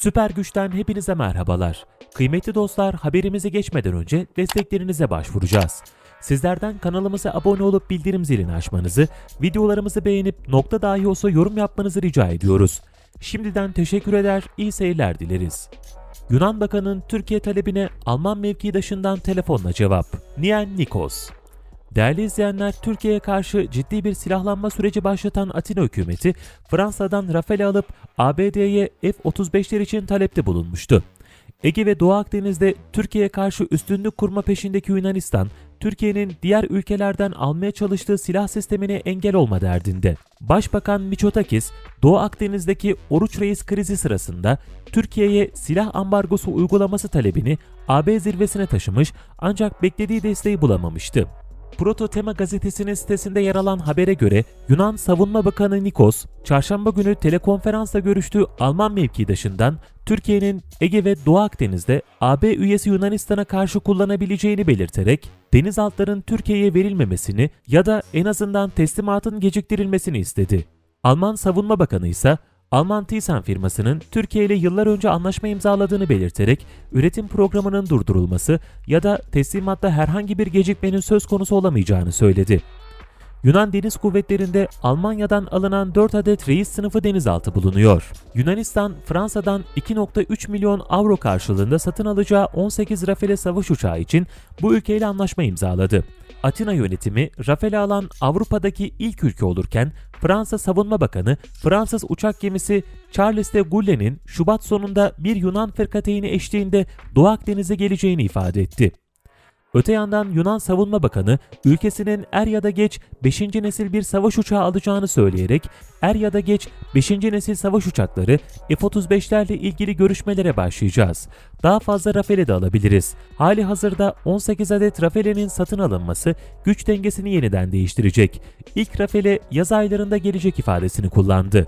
Süper Güç'ten hepinize merhabalar. Kıymetli dostlar haberimize geçmeden önce desteklerinize başvuracağız. Sizlerden kanalımıza abone olup bildirim zilini açmanızı, videolarımızı beğenip nokta dahi olsa yorum yapmanızı rica ediyoruz. Şimdiden teşekkür eder, iyi seyirler dileriz. Yunan Bakanı'nın Türkiye talebine Alman mevkidaşından telefonla cevap. Nien Nikos Değerli izleyenler, Türkiye'ye karşı ciddi bir silahlanma süreci başlatan Atina hükümeti, Fransa'dan Rafale alıp ABD'ye F-35'ler için talepte bulunmuştu. Ege ve Doğu Akdeniz'de Türkiye'ye karşı üstünlük kurma peşindeki Yunanistan, Türkiye'nin diğer ülkelerden almaya çalıştığı silah sistemine engel olma derdinde. Başbakan Miçotakis, Doğu Akdeniz'deki Oruç Reis krizi sırasında Türkiye'ye silah ambargosu uygulaması talebini AB zirvesine taşımış ancak beklediği desteği bulamamıştı. Proto Tema gazetesinin sitesinde yer alan habere göre Yunan Savunma Bakanı Nikos, çarşamba günü telekonferansla görüştüğü Alman mevkidaşından Türkiye'nin Ege ve Doğu Akdeniz'de AB üyesi Yunanistan'a karşı kullanabileceğini belirterek denizaltıların Türkiye'ye verilmemesini ya da en azından teslimatın geciktirilmesini istedi. Alman Savunma Bakanı ise Alman Thyssen firmasının Türkiye ile yıllar önce anlaşma imzaladığını belirterek üretim programının durdurulması ya da teslimatta herhangi bir gecikmenin söz konusu olamayacağını söyledi. Yunan Deniz Kuvvetleri'nde Almanya'dan alınan 4 adet reis sınıfı denizaltı bulunuyor. Yunanistan, Fransa'dan 2.3 milyon avro karşılığında satın alacağı 18 Rafale savaş uçağı için bu ülkeyle anlaşma imzaladı. Atina yönetimi Rafale alan Avrupa'daki ilk ülke olurken Fransa Savunma Bakanı Fransız uçak gemisi Charles de Gaulle'nin Şubat sonunda bir Yunan fırkateyni eşliğinde Doğu Akdeniz'e geleceğini ifade etti. Öte yandan Yunan Savunma Bakanı ülkesinin er ya da geç 5. nesil bir savaş uçağı alacağını söyleyerek er ya da geç 5. nesil savaş uçakları F-35'lerle ilgili görüşmelere başlayacağız. Daha fazla Rafale de alabiliriz. Hali hazırda 18 adet Rafale'nin satın alınması güç dengesini yeniden değiştirecek. İlk Rafale yaz aylarında gelecek ifadesini kullandı.